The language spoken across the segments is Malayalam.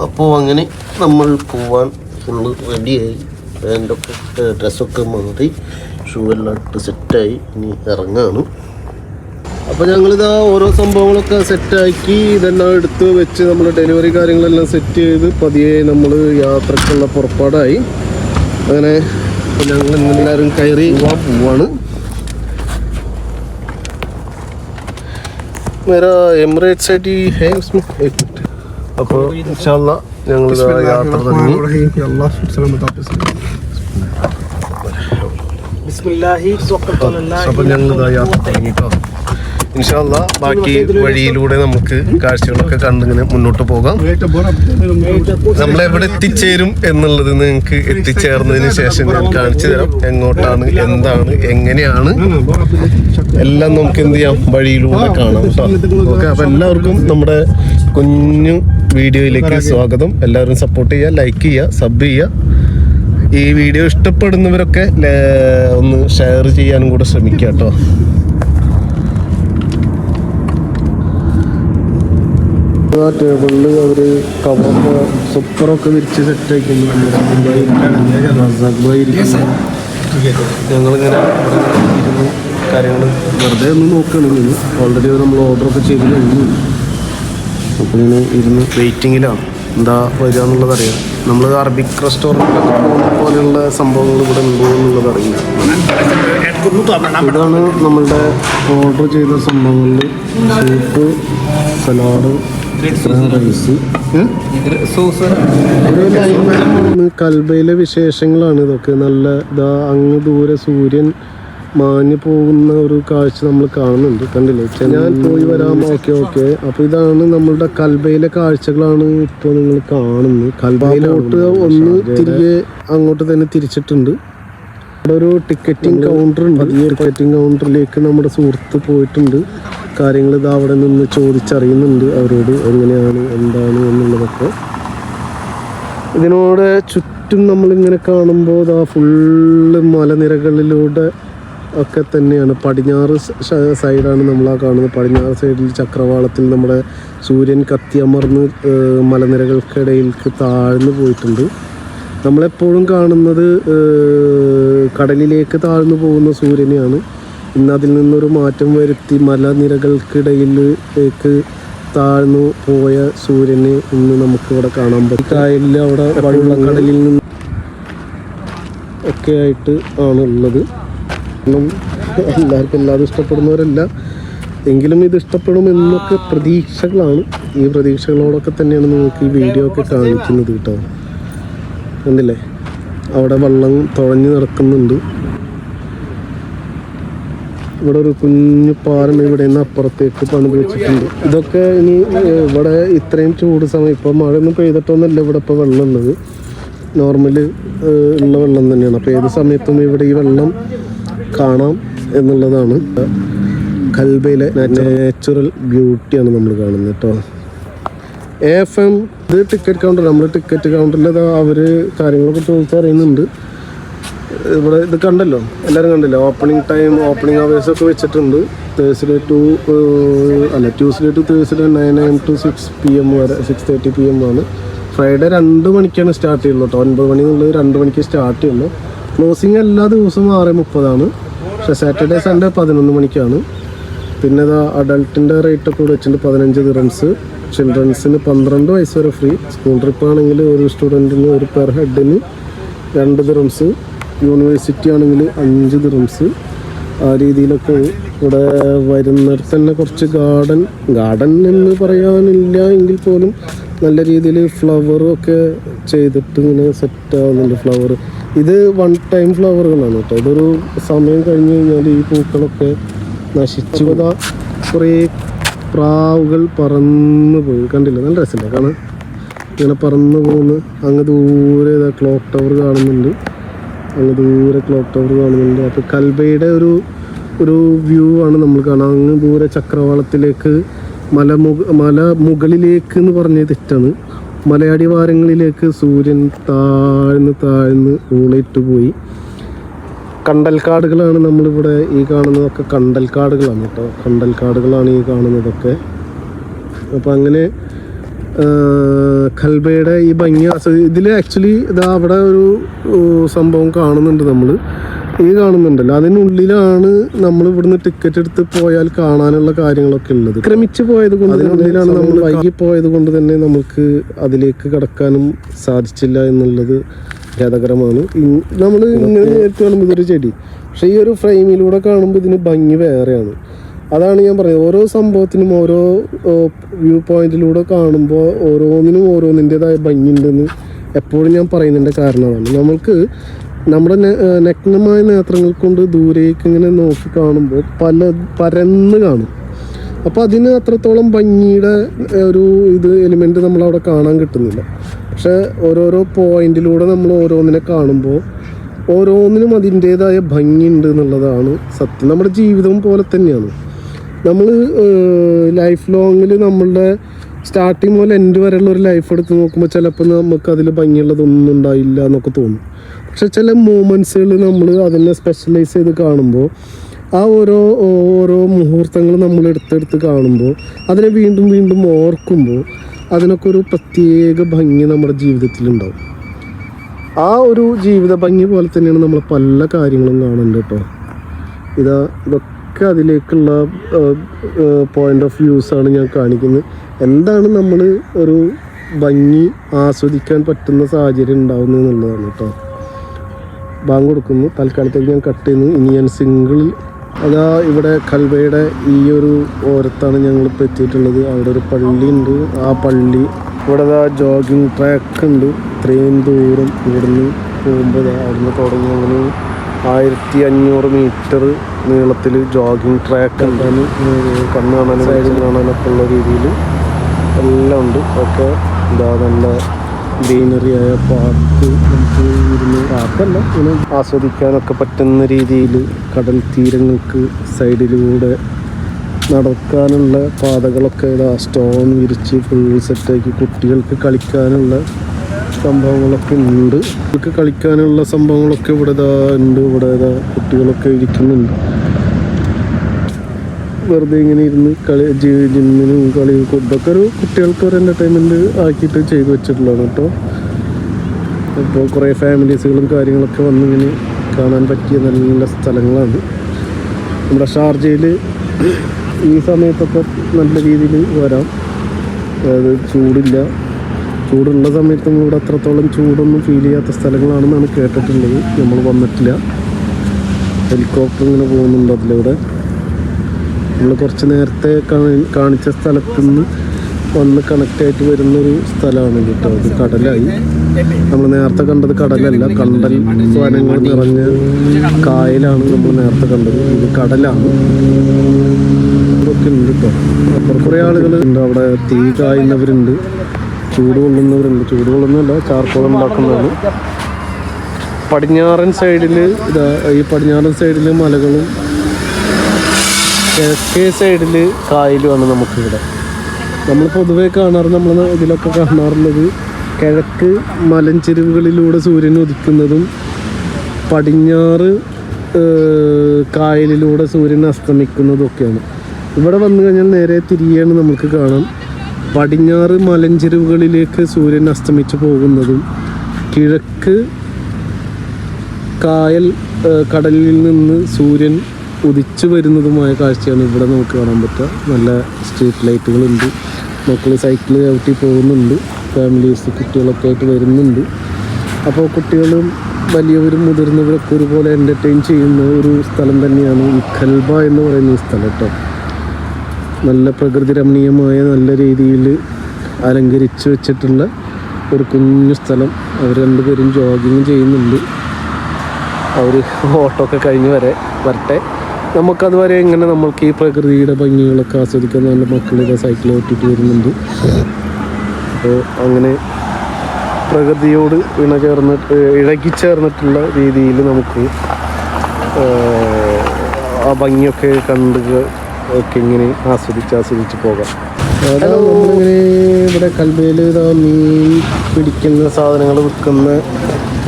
അപ്പോൾ അങ്ങനെ നമ്മൾ പോവാൻ ഫുള്ള് റെഡിയായി പാൻറ്റൊക്കെ ഡ്രസ്സൊക്കെ മാറി ഷൂ എല്ലാം ഇട്ട് സെറ്റായി ഇനി ഇറങ്ങാണ് അപ്പോൾ ഞങ്ങളിതാ ഓരോ സംഭവങ്ങളൊക്കെ സെറ്റാക്കി ഇതെല്ലാം എടുത്ത് വെച്ച് നമ്മൾ ഡെലിവറി കാര്യങ്ങളെല്ലാം സെറ്റ് ചെയ്ത് പതിയെ നമ്മൾ യാത്രക്കുള്ള പുറപ്പാടായി അങ്ങനെ അപ്പോൾ ഞങ്ങൾ എല്ലാവരും കയറി പോവാൻ പോവാണ് मेरा एमरेट से ही है उसमें एक मिनट അപ്പോൾ ഇൻഷാല്ല ഞങ്ങൾ യാത്ര തുടങ്ങി. അപ്പോൾ ഞങ്ങൾ യാത്ര തുടങ്ങി കേട്ടോ ഇൻഷാല്ല ബാക്കി വഴിയിലൂടെ നമുക്ക് കാഴ്ചകളൊക്കെ കണ്ടിങ്ങനെ മുന്നോട്ട് പോകാം. നമ്മൾ എവിടെ എത്തിച്ചേരും എന്നുള്ളത് നിങ്ങൾക്ക് എത്തിച്ചേർന്നതിന് ശേഷം ഞാൻ കാണിച്ചു തരാം. എങ്ങോട്ടാണ് എന്താണ് എങ്ങനെയാണ്. എല്ലാം നമുക്ക് എന്ത് ചെയ്യാം? വഴിയിലൂടെ കാണാം ഓക്കെ അപ്പൊ എല്ലാവർക്കും നമ്മുടെ കുഞ്ഞു വീഡിയോയിലേക്ക് സ്വാഗതം. എല്ലാവരും സപ്പോർട്ട് ചെയ്യുക ലൈക്ക് ചെയ്യുക സബ് ചെയ്യുക. ഈ വീഡിയോ ഇഷ്ടപ്പെടുന്നവരൊക്കെ ഒന്ന് ഷെയർ ചെയ്യാനും കൂടെ ശ്രമിക്കുക കേട്ടോ ആ ടേബിളിൽ അവർ കവറൊക്കെ സൂപ്പറൊക്കെ വിരിച്ച് സെറ്റ് ആക്കുന്നു ഞങ്ങളിങ്ങനെ ഇരുന്ന് കാര്യങ്ങൾ വെറുതെ ഒന്ന് നോക്കുകയാണെങ്കിൽ ഓൾറെഡി നമ്മൾ ഓർഡറൊക്കെ ചെയ്ത് കഴിഞ്ഞു. അപ്പോൾ ഇങ്ങനെ ഇരുന്ന് വെയിറ്റിങ്ങിലാണ് എന്താ വരിക എന്നുള്ളത് അറിയാം. നമ്മൾ അറബിക് റെസ്റ്റോറന്റിലൊക്കെ പോകുന്ന പോലെയുള്ള സംഭവങ്ങൾ ഇവിടെ ഉണ്ടോ എന്നുള്ളത് അറിയില്ല. ഇതാണ് നമ്മളുടെ ഓർഡർ ചെയ്ത സംഭവങ്ങളിൽ സൂപ്പ് സലാഡ് കൽബയിലെ വിശേഷങ്ങളാണ് ഇതൊക്കെ. നല്ല ഇതാ അങ്ങ് ദൂരെ സൂര്യൻ മാഞ്ഞു പോകുന്ന ഒരു കാഴ്ച നമ്മൾ കാണുന്നുണ്ട്. കണ്ടില്ലേ? ഞാൻ പോയി വരാം. Okay okay. അപ്പൊ ഇതാണ് നമ്മളുടെ കൽബയിലെ കാഴ്ചകളാണ് ഇപ്പോൾ നിങ്ങൾ കാണുന്നത്. കൽബയിലോട്ട് ഒന്ന് തിരികെ അങ്ങോട്ട് തന്നെ തിരിച്ചിട്ടുണ്ട്. ഇവിടെ ഒരു ടിക്കറ്റിംഗ് കൗണ്ടർ ഉണ്ട്. ഈ ടിക്കറ്റിംഗ് കൗണ്ടറിലേക്ക് നമ്മുടെ സുഹൃത്ത് പോയിട്ടുണ്ട്. കാര്യങ്ങൾ ഇത് അവിടെ നിന്ന് ചോദിച്ചറിയുന്നുണ്ട് അവരോട് എങ്ങനെയാണ് എന്താണ് എന്നുള്ളതൊക്കെ. ഇതിനോട് ചുറ്റും നമ്മളിങ്ങനെ കാണുമ്പോൾ ആ ഫുള്ള് മലനിരകളിലൂടെ ഒക്കെ തന്നെയാണ്. പടിഞ്ഞാറ് സൈഡാണ് നമ്മൾ ആ കാണുന്നത്. പടിഞ്ഞാറ് സൈഡിൽ ചക്രവാളത്തിൽ നമ്മുടെ സൂര്യൻ കത്തിയമർന്ന് മലനിരകൾക്കിടയിലേക്ക് താഴ്ന്നു പോയിട്ടുണ്ട്. നമ്മളെപ്പോഴും കാണുന്നത് കടലിലേക്ക് താഴ്ന്നു പോകുന്ന സൂര്യനെയാണ്. ഇന്ന് അതിൽ നിന്നൊരു മാറ്റം വരുത്തി മലനിരകൾക്കിടയിലേക്ക് താഴ്ന്നു പോയ സൂര്യനെ ഇന്ന് നമുക്ക് ഇവിടെ കാണാൻ പറ്റും. കായലിൽ അവിടെ വള്ളക്കടലിൽ നിന്ന് ഒക്കെ ആയിട്ട് ആണ് ഉള്ളത് കാരണം എല്ലാവർക്കും എല്ലാവരും ഇഷ്ടപ്പെടുന്നവരല്ല. എങ്കിലും ഇത് ഇഷ്ടപ്പെടുമെന്നൊക്കെ പ്രതീക്ഷകളാണ്. ഈ പ്രതീക്ഷകളോടൊക്കെ തന്നെയാണ് നിങ്ങൾക്ക് ഈ വീഡിയോ ഒക്കെ കാണിക്കുന്നത് കേട്ടോ. കണ്ടില്ലേ? അവിടെ വള്ളം തുഴഞ്ഞു നടക്കുന്നുണ്ട്. ഇവിടെ ഒരു കുഞ്ഞു പാലം ഇവിടെ നിന്ന് അപ്പുറത്തേക്ക് പണിത് വെച്ചിട്ടുണ്ട്. ഇതൊക്കെ ഇനി ഇവിടെ ഇത്രയും ചൂട് സമയം ഇപ്പോൾ മഴ ഒന്നും പെയ്തിട്ടൊന്നുമല്ല ഇവിടെ ഇപ്പോൾ വെള്ളം ഉള്ളത് നോർമൽ ഉള്ള വെള്ളം തന്നെയാണ്. അപ്പോൾ ഏത് സമയത്തും ഇവിടെ ഈ വെള്ളം കാണാം എന്നുള്ളതാണ്. കൽബയിലെ നാച്ചുറൽ ബ്യൂട്ടിയാണ് നമ്മൾ കാണുന്നത് കേട്ടോ. എഫ് എം ഇത് ടിക്കറ്റ് കൗണ്ടർ നമ്മൾ ടിക്കറ്റ് കൗണ്ടറിൽ അവർ കാര്യങ്ങളൊക്കെ ചോദിച്ചറിയുന്നുണ്ട്. ഇവിടെ ഇത് കണ്ടല്ലോ? എല്ലാവരും കണ്ടല്ലോ? ഓപ്പണിംഗ് ടൈം ഓപ്പണിംഗ് അവേഴ്സ് ഒക്കെ വെച്ചിട്ടുണ്ട്. തേഴ്സ്ഡേ ടു അല്ല Tuesday to Thursday nine M to six P M വരെ സിക്സ് തേർട്ടി പി എം ആണ്. ഫ്രൈഡേ രണ്ട് മണിക്കാണ് സ്റ്റാർട്ട് ചെയ്യുള്ളൂ കേട്ടോ ഒൻപത് മണി എന്നുള്ളത് രണ്ട് മണിക്ക് സ്റ്റാർട്ട് ചെയ്യുള്ളൂ. ക്ലോസിങ് എല്ലാ ദിവസവും ആറ് മുപ്പതാണ്. പക്ഷേ സാറ്റർഡേ സൺഡേ പതിനൊന്ന് മണിക്കാണ്. പിന്നെ ഇതാ അഡൾട്ടിന്റെ റേറ്റ് ഒക്കെ കൂടെ വെച്ചിട്ടുണ്ട് പതിനഞ്ച് ദിറംസ് ചിൽഡ്രൻസിന് പന്ത്രണ്ട് വയസ്സ് വരെ ഫ്രീ സ്കൂൾ ട്രിപ്പ് ആണെങ്കിൽ ഒരു സ്റ്റുഡന്റിന് ഒരു പെർ ഹെഡിന് രണ്ട് ദിറംസ് യൂണിവേഴ്സിറ്റി ആണെങ്കിൽ അഞ്ച് ദിറംസ് ആ രീതിയിലൊക്കെ ഇവിടെ വരുന്നിടത്ത് തന്നെ കുറച്ച് ഗാർഡൻ ഗാർഡൻ എന്ന് പറയാനില്ല എങ്കിൽ പോലും നല്ല രീതിയിൽ ഫ്ലവറും ഒക്കെ ചെയ്തിട്ട് ഇങ്ങനെ സെറ്റ് ആവുന്നുണ്ട് ഫ്ലവർ ഇത് വൺ ടൈം ഫ്ലവറുകളാണ് കേട്ടോ. ഇതൊരു സമയം കഴിഞ്ഞ് കഴിഞ്ഞാൽ ഈ പൂക്കളൊക്കെ നശിച്ചു. പോതാ കുറേ പ്രാവുകൾ പറന്ന് പോയി. കണ്ടില്ല? നല്ല രസമില്ല കാരണം ഇങ്ങനെ പറന്ന് പോകുന്നു അങ്ങ് ദൂരെ ക്ലോക്ക് ടവർ കാണുന്നുണ്ട്. അങ്ങ് ദൂരെ ക്ലോക്ക് ടവർ കാണുന്നുണ്ട്. അപ്പോൾ കൽബയുടെ ഒരു ഒരു വ്യൂ ആണ് നമ്മൾ കാണാം. അങ്ങ് ദൂരെ ചക്രവാളത്തിലേക്ക് മല മല മുകളിലേക്ക് എന്ന് പറഞ്ഞത് തെറ്റാണ്. മലയാടി വാരങ്ങളിലേക്ക് സൂര്യൻ താഴ്ന്ന് താഴ്ന്ന് ഊളയിട്ട് പോയി. കണ്ടൽക്കാടുകളാണ് നമ്മളിവിടെ ഈ കാണുന്നതൊക്കെ കണ്ടൽക്കാടുകളാണ് കേട്ടോ. കണ്ടൽക്കാടുകളാണ് ഈ കാണുന്നതൊക്കെ. അപ്പോൾ അങ്ങനെ ഖൽബയുടെ ഈ ഭംഗി ഇതിൽ ആക്ച്വലി ഇതാ അവിടെ ഒരു സംഭവം കാണുന്നുണ്ട് നമ്മൾ ഈ കാണുന്നുണ്ടല്ലോ. അതിനുള്ളിലാണ് നമ്മൾ ഇവിടുന്ന് ടിക്കറ്റ് എടുത്ത് പോയാൽ കാണാനുള്ള കാര്യങ്ങളൊക്കെ ഉള്ളത്. ക്രമിച്ച് പോയത് കൊണ്ട് അതിനുള്ളിലാണ് നമ്മൾ വൈകി പോയത് കൊണ്ട് തന്നെ നമുക്ക് അതിലേക്ക് കടക്കാനും സാധിച്ചില്ല എന്നുള്ളത് ഖേദകരമാണ്. നമ്മൾ ഇങ്ങനെ നേരിട്ട് കാണുമ്പോൾ ഇതൊരു ചെടി. പക്ഷേ ഈ ഒരു ഫ്രെയിമിലൂടെ കാണുമ്പോൾ ഇതിന് ഭംഗി വേറെയാണ്. അതാണ് ഞാൻ പറയുന്നത്. ഓരോ സംഭവത്തിനും ഓരോ വ്യൂ പോയിന്റിലൂടെ കാണുമ്പോൾ ഓരോന്നിനും ഓരോന്നിന്റെതായ ഭംഗിയുണ്ടെന്ന് എപ്പോഴും ഞാൻ പറയുന്നതിന്റെ കാരണം അതാണ് നമ്മൾക്ക് നമ്മുടെ നഗ്നമായ നേത്രങ്ങൾ കൊണ്ട് ദൂരേക്ക് ഇങ്ങനെ നോക്കി കാണുമ്പോൾ പല പരന്ന് കാണും. അപ്പോൾ അതിന് അത്രത്തോളം ഭംഗിയുടെ ഒരു ഇത് എലിമെന്റ് നമ്മളവിടെ കാണാൻ കിട്ടുന്നില്ല. പക്ഷേ ഓരോരോ പോയിന്റിലൂടെ നമ്മൾ ഓരോന്നിനെ കാണുമ്പോൾ ഓരോന്നിനും അതിന്റേതായ ഭംഗിയുണ്ട് എന്നുള്ളതാണ് സത്യം. നമ്മുടെ ജീവിതം പോലെ തന്നെയാണ്. നമ്മൾ ലൈഫ് ലോങ്ങിൽ നമ്മളുടെ സ്റ്റാർട്ടിങ് മുതൽ എൻഡ് വരെയുള്ള ഒരു ലൈഫ് എടുത്ത് നോക്കുമ്പോൾ ചിലപ്പോൾ നമുക്ക് അതിൽ ഭംഗിയുള്ളതൊന്നും ഉണ്ടായില്ല എന്നൊക്കെ തോന്നും. പക്ഷെ ചില മൂമെന്റ്സുകൾ നമ്മൾ അതിനെ സ്പെഷ്യലൈസ് ചെയ്ത് കാണുമ്പോൾ ആ ഓരോ ഓരോ മുഹൂർത്തങ്ങൾ നമ്മൾ എടുത്തെടുത്ത് കാണുമ്പോൾ അതിനെ വീണ്ടും വീണ്ടും ഓർക്കുമ്പോൾ അതിനൊക്കെ ഒരു പ്രത്യേക ഭംഗി നമ്മുടെ ജീവിതത്തിലുണ്ടാവും ആ ഒരു ജീവിത ഭംഗി പോലെ തന്നെയാണ് നമ്മൾ പല കാര്യങ്ങളും കാണുന്നുണ്ട് കേട്ടോ ഇതാ ഇതൊക്കെ അതിലേക്കുള്ള പോയിന്റ് ഓഫ് വ്യൂസ് ആണ് ഞാൻ കാണിക്കുന്നത്. എന്താണ് നമ്മൾ ഒരു ഭംഗി ആസ്വദിക്കാൻ പറ്റുന്ന സാഹചര്യം ഉണ്ടാവുന്നത് എന്നുള്ളതാണ് കേട്ടോ ബാങ്ക് കൊടുക്കുന്നു. തൽക്കാലത്തേക്ക് ഞാൻ കട്ട് ചെയ്യുന്നു. ഇനി ഞാൻ സിംഗിൾ അതാ ഇവിടെ കൽവയുടെ ഈ ഒരു ഓരത്താണ് ഞങ്ങൾ ഇപ്പോൾ എത്തിയിട്ടുള്ളത്. അവിടെ ഒരു പള്ളി ഉണ്ട്. ആ പള്ളി ഇവിടെ ആ ജോഗിങ് ട്രാക്ക് ഉണ്ട്. ഇത്രയും ദൂരം ഇവിടുന്ന് പോകുമ്പോൾ അവിടുന്ന് തുടങ്ങി. അങ്ങനെ ആയിരത്തി അഞ്ഞൂറ് മീറ്റർ നീളത്തിൽ ജോഗിങ് ട്രാക്ക് ഉണ്ടാണ് കണ്ണ് കാണാനും സൈഡിൽ കാണാനൊക്കെ ഉള്ള രീതിയിൽ എല്ലാം ഉണ്ട്. ഒക്കെ എന്താ നല്ല ഗ്രീനറി ആയ പാർക്ക് നമുക്ക് ഇരുന്ന് പാർക്കല്ല ഇങ്ങനെ ആസ്വദിക്കാനൊക്കെ പറ്റുന്ന രീതിയിൽ കടൽ തീരങ്ങൾക്ക് സൈഡിലൂടെ നടക്കാനുള്ള പാതകളൊക്കെ ഇതാ സ്റ്റോൺ വിരിച്ച് ഫുൾ സെറ്റാക്കി കുട്ടികൾക്ക് കളിക്കാനുള്ള സംഭവങ്ങളൊക്കെ ഉണ്ട്. ഇവർക്ക് കളിക്കാനുള്ള സംഭവങ്ങളൊക്കെ ഇവിടെ ഇതാ ഉണ്ട്. ഇവിടെ ഇതാ കുട്ടികളൊക്കെ ഇരിക്കുന്നുണ്ട്. വെറുതെ ഇങ്ങനെ ഇരുന്ന് കളി ജിമ്മിനും കളി ഇതൊക്കെ ഒരു കുട്ടികൾക്ക് ഒരു എന്റർടൈൻമെന്റ് ആക്കിയിട്ട് ചെയ്തു വെച്ചിട്ടുള്ളതാണ് കേട്ടോ. ഇപ്പോൾ കുറേ ഫാമിലീസുകളും കാര്യങ്ങളൊക്കെ വന്നിങ്ങനെ കാണാൻ പറ്റിയ നല്ല സ്ഥലങ്ങളാണ്. നമ്മുടെ ഷാർജയിൽ ഈ സമയത്തൊക്കെ നല്ല രീതിയിൽ വരാം. അതായത് ചൂടില്ല. ചൂടുള്ള സമയത്തും ഇവിടെ അത്രത്തോളം ചൂടൊന്നും ഫീൽ ചെയ്യാത്ത സ്ഥലങ്ങളാണെന്നാണ് കേട്ടിട്ടുള്ളത്. നമ്മൾ വന്നിട്ടില്ല. ഹെലികോപ്റ്റർ ഇങ്ങനെ പോകുന്നുണ്ട് അതിലൂടെ. നമ്മൾ കുറച്ച് നേരത്തെ കാണിച്ച സ്ഥലത്ത് നിന്ന് വന്ന് കണക്റ്റ് ആയിട്ട് വരുന്നൊരു സ്ഥലമാണ് കേട്ടോ. അത് കടലായി. നമ്മൾ നേരത്തെ കണ്ടത് കടലല്ല കണ്ടൽ വനങ്ങൾ നിറഞ്ഞ കായലാണ് നമ്മൾ നേരത്തെ കണ്ടത്. ഇത് കടലാണ്. ഇതൊക്കെ ഉണ്ട് കേട്ടോ. അപ്പുറം കുറേ ആളുകൾ ഉണ്ട്. അവിടെ തീ കായുന്നവരുണ്ട്. ചൂട് കൊള്ളുന്നവരുണ്ട് ചൂട് കൊള്ളുന്നതല്ല ചാർക്കോൾ ഉണ്ടാക്കുന്നതാണ്. പടിഞ്ഞാറൻ സൈഡിൽ ഇതാ ഈ പടിഞ്ഞാറൻ സൈഡിൽ മലകളും കിഴക്കേ സൈഡിൽ കായലുമാണ് നമുക്കിവിടെ. നമ്മൾ പൊതുവേ കാണാറ് നമ്മൾ ഇതിലൊക്കെ കാണാറുള്ളത് കിഴക്ക് മലഞ്ചെരുവുകളിലൂടെ സൂര്യൻ ഉദിക്കുന്നതും പടിഞ്ഞാറ് കായലിലൂടെ സൂര്യൻ അസ്തമിക്കുന്നതും ഒക്കെയാണ്. ഇവിടെ വന്നു കഴിഞ്ഞാൽ നേരെ തിരിയാണ് നമുക്ക് കാണാം. പടിഞ്ഞാറ് മലഞ്ചെരുവുകളിലേക്ക് സൂര്യൻ അസ്തമിച്ചു പോകുന്നതും കിഴക്ക് കായൽ കടലിൽ നിന്ന് സൂര്യൻ ഉദിച്ചു വരുന്നതുമായ കാഴ്ചയാണ് ഇവിടെ നമുക്ക് കാണാൻ പറ്റുക. നല്ല സ്ട്രീറ്റ് ലൈറ്റുകളുണ്ട്. മക്കൾ സൈക്കിൾ ചവിട്ടി പോകുന്നുണ്ട്. ഫാമിലീസ് കുട്ടികളൊക്കെ ആയിട്ട് വരുന്നുണ്ട്. അപ്പോൾ കുട്ടികളും വലിയവരും മുതിർന്നവരൊക്കെ ഒരുപോലെ എന്റർടൈൻ ചെയ്യുന്ന ഒരു സ്ഥലം തന്നെയാണ് ഈ ഖൽബ എന്ന് പറയുന്ന സ്ഥലം കേട്ടോ. നല്ല പ്രകൃതി രമണീയമായ നല്ല രീതിയിൽ അലങ്കരിച്ച് വെച്ചിട്ടുള്ള ഒരു കുഞ്ഞു സ്ഥലം. അവർ രണ്ടുപേരും ജോഗിങ് ചെയ്യുന്നുണ്ട്. അവർ ഓട്ടോ ഒക്കെ കഴിഞ്ഞ് വരെ വരട്ടെ. നമുക്കതുവരെ ഇങ്ങനെ നമ്മൾക്ക് ഈ പ്രകൃതിയുടെ ഭംഗികളൊക്കെ ആസ്വദിക്കാൻ നല്ല മക്കളിത് സൈക്കിൾ ഓട്ടിട്ട് വരുന്നുണ്ട്. അപ്പോൾ അങ്ങനെ പ്രകൃതിയോട് ഇണചേർന്നിട്ട് ഇഴകിച്ചേർന്നിട്ടുള്ള രീതിയിൽ നമുക്ക് ആ ഭംഗിയൊക്കെ കണ്ട് ഒക്കെ ഇങ്ങനെ ആസ്വദിച്ച് ആസ്വദിച്ച് പോകാം. നമ്മളിങ്ങനെ ഇവിടെ കൽബയിൽ ഇതാ മീൻ പിടിക്കുന്ന സാധനങ്ങൾ വിൽക്കുന്ന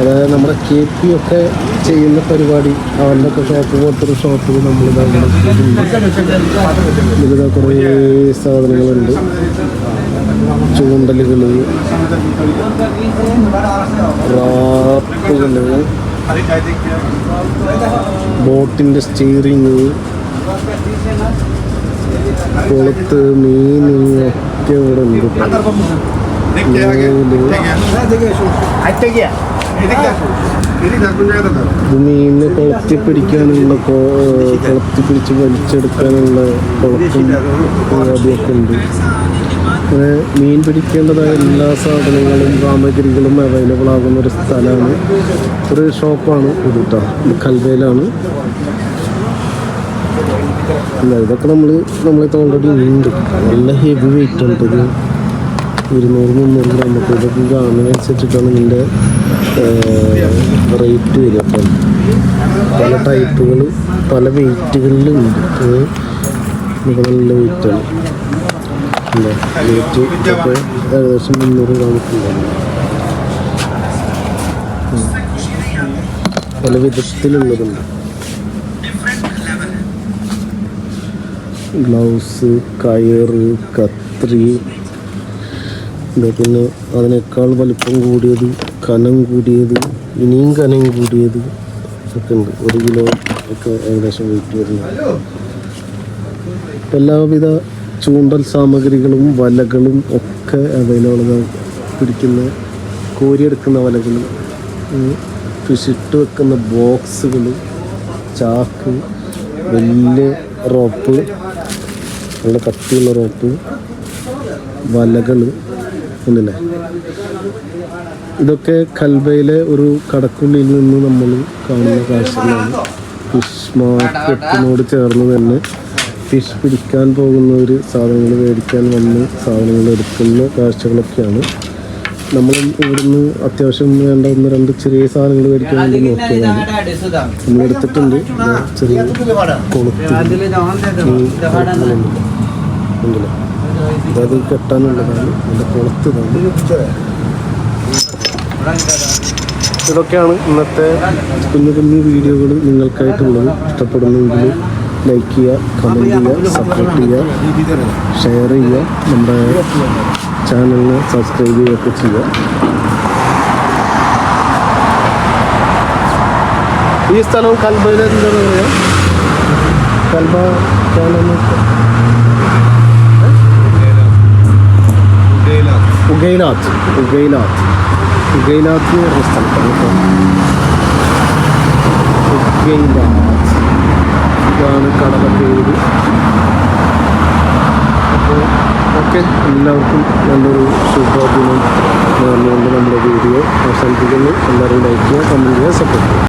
അതായത് നമ്മുടെ കെ പി ഒക്കെ ചെയ്യുന്ന പരിപാടി അവന്റെ ഒക്കെ ഷോപ്പ് പോലത്തെ ഷോപ്പിൽ നമ്മളിതാ ഇവിടെ ഇതിലിതാ കുറേ സാധനങ്ങളുണ്ട്. ചൂണ്ടലുകൾ റാപ്പുകൾ ബോട്ടിന്റെ സ്റ്റിയറിങ് കുളത്ത് മീൻ ഒക്കെ ഇവിടെ ഉണ്ട് ഇത് മീനിനെ പിടിക്കാനുള്ള കൊളുത്തി പിടിച്ച് വലിച്ചെടുക്കാനുള്ള കുളത്തും അതൊക്കെ ഉണ്ട്. മീൻ പിടിക്കേണ്ടതായ എല്ലാ സാധനങ്ങളും സാമഗ്രികളും അവൈലബിൾ ആകുന്ന ഒരു സ്ഥലമാണ്. ഒരു ഷോപ്പാണ് ഇത് കേട്ടോ ഇത് ഇല്ല ഇതൊക്കെ നമ്മൾ നമ്മളിപ്പോൾ ഓൾറെഡി ഉണ്ട്. നല്ല ഹെവി വെയിറ്റ് ഉണ്ട് ഇരുന്നൂറ് മുന്നൂറ് ഗ്രാമൊക്കെ ഇതൊക്കെ കാണുന്നതിനനുസരിച്ചിട്ടാണ് ഇതിന്റെ റേറ്റ് വരിക. അപ്പം പല ടൈപ്പുകൾ പല വെയിറ്റുകളിലുണ്ട് ഇത് നല്ല വെയിറ്റാണ് അല്ലേ? വെയിറ്റ് ഇതൊക്കെ ഏകദേശം മുന്നൂറ് ഗ്രാമൊക്കെ ഉണ്ടാവും ഉം. പല വിധത്തിലുള്ളതുണ്ട്. ഗ്ലൗസ് കയറ് കത്രി. പിന്നെ അതിനേക്കാൾ വലിപ്പം കൂടിയത് കനം കൂടിയത് ഇനിയും കനം കൂടിയത് ഒക്കെ ഉണ്ട്. ഒരു കിലോ ഒക്കെ ഏകദേശം വെയിറ്റ് വരുന്നത് എല്ലാവിധ ചൂണ്ടൽ സാമഗ്രികളും വലകളും ഒക്കെ അവൈലബിൾ പിടിക്കുന്ന കോരിയെടുക്കുന്ന വലകൾ ഫിഷിട്ട് വെക്കുന്ന ബോക്സുകൾ ചാക്ക് വലിയ റോപ്പ് നല്ല കട്ടിയുള്ള റോപ്പ് വലകൾ ഒന്നില്ലേ ഇതൊക്കെ കൽബയിലെ ഒരു കടക്കുള്ളിയിൽ നിന്ന് നമ്മൾ കാണുന്ന കാഴ്ചകളാണ്. ഫിഷ് മാർക്കറ്റിനോട് ചേർന്ന് തന്നെ ഫിഷ് പിടിക്കാൻ പോകുന്നവർ സാധനങ്ങൾ മേടിക്കാൻ വന്ന് സാധനങ്ങൾ എടുക്കുന്ന കാഴ്ചകളൊക്കെയാണ്. നമ്മൾ ഇവിടുന്ന് അത്യാവശ്യം വേണ്ട ഒന്ന് രണ്ട് ചെറിയ സാധനങ്ങൾ മേടിക്കാൻ വേണ്ടി നോക്കിയതാണ്. നമ്മൾ എടുത്തിട്ടുണ്ട്. ചെറിയ കൊളുത്ത്. ഉണ്ടല്ലോ. അതായത് കെട്ടാനുള്ളതാണ് അതിന്റെ കൊളുത്തതാണ് ഇതൊക്കെയാണ് ഇന്നത്തെ കുഞ്ഞു കുഞ്ഞു വീഡിയോകൾ നിങ്ങൾക്കായിട്ടുള്ളത്. ഇഷ്ടപ്പെടുന്നെങ്കിൽ ലൈക്ക് ചെയ്യുക കമന്റ് ചെയ്യുക സപ്പോർട്ട് ചെയ്യുക ഷെയർ ചെയ്യുക നമ്മുടെ ചാനലിനെ സബ്സ്ക്രൈബ് ചെയ്യുകയൊക്കെ ചെയ്യുക. ഈ സ്ഥലം കൽബയിലെന്താണെന്ന് പറയാം കൽബ കാണുന്ന ഉഗൈലാത്ത് ഉഗൈലാത്ത് ഉഗൈലാത്ത് എന്ന് പറഞ്ഞ സ്ഥലത്താണ് കേട്ടോ ഉഗൈലാത്ത് ഇതാണ് കടല പേര് അപ്പോൾ ഓക്കെ എല്ലാവർക്കും നല്ലൊരു ശുഭദിനം പറഞ്ഞുകൊണ്ട് നമ്മുടെ വീഡിയോ അവസാനിപ്പിക്കുന്നു എല്ലാവരും ലൈക്ക് ചെയ്യുക കമന്റ് ചെയ്യുക സപ്പോർട്ട് ചെയ്യുക